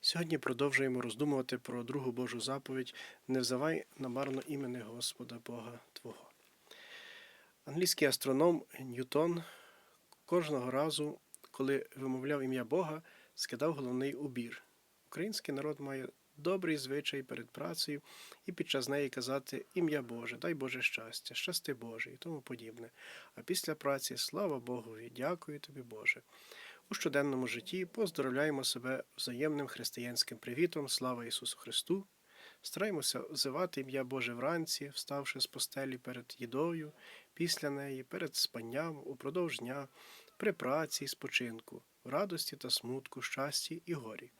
Сьогодні продовжуємо роздумувати про другу Божу заповідь Не взивай намарно імени Господа Бога Твого. Англійський астроном Ньютон кожного разу, коли вимовляв ім'я Бога, скидав головний убір. Український народ має добрий звичай перед працею і під час неї казати ім'я Боже, дай Боже щастя, щасти Боже і тому подібне. А після праці слава Богові, дякую тобі, Боже. У щоденному житті поздоровляємо себе взаємним християнським привітом, слава Ісусу Христу. Стараємося взивати ім'я Боже вранці, вставши з постелі перед їдою, після неї, перед спанням, упродовж дня, при праці і спочинку, в радості та смутку, щасті і горі,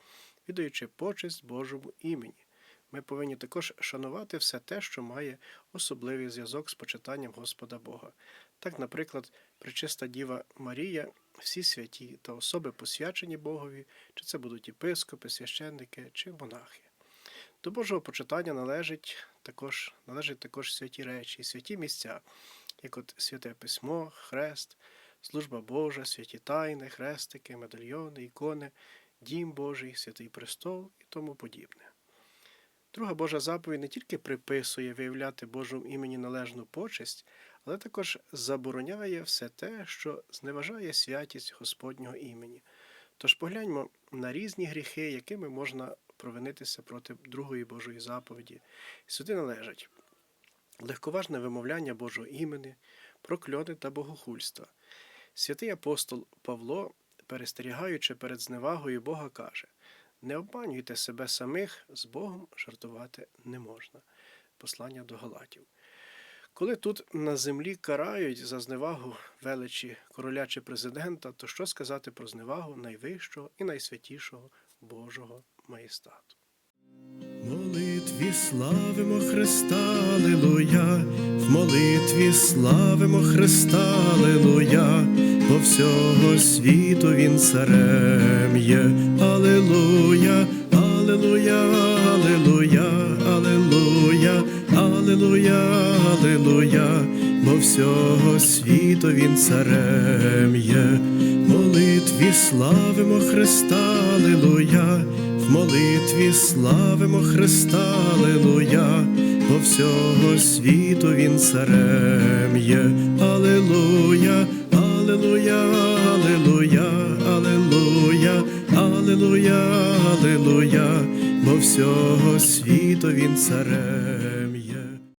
віддаючи почесть Божому імені. Ми повинні також шанувати все те, що має особливий зв'язок з почитанням Господа Бога. Так, наприклад, Пречиста Діва Марія, всі святі та особи посвячені Богові, чи це будуть єпископи, священники чи монахи. До Божого почитання належить також, належать також святі речі, святі місця, як от святе письмо, хрест, служба Божа, святі тайни, хрестики, медальйони, ікони, дім Божий, святий престол і тому подібне. Друга Божа заповідь не тільки приписує виявляти Божому імені належну почесть, але також забороняє все те, що зневажає святість Господнього імені. Тож погляньмо на різні гріхи, якими можна провинитися проти другої Божої заповіді. Сюди належать легковажне вимовляння Божого імені, прокльони та богохульства. Святий апостол Павло, перестерігаючи перед зневагою Бога, каже: Не обманюйте себе самих, з Богом жартувати не можна. Послання до Галатів. Коли тут на землі карають за зневагу величі короля чи президента, то що сказати про зневагу найвищого і найсвятішого Божого маєстату? молитві славимо Христа, Аллилуйя, в молитві славимо Христа, Аллилуйя, по всього світу Він царем є. Аллилуйя, Аллилуйя, Аллилуйя, Аллилуйя, Аллилуйя, Аллилуйя, бо всього світу Він царем є. Молитві славимо Христа, Аллилуйя, в молитві славимо Христа, Аллилуйя, по всього світу Він царем є. Аллилуйя, Аллилуйя, Аллилуйя, Аллилуйя, Аллилуйя, Аллилуйя, бо всього світу Він царем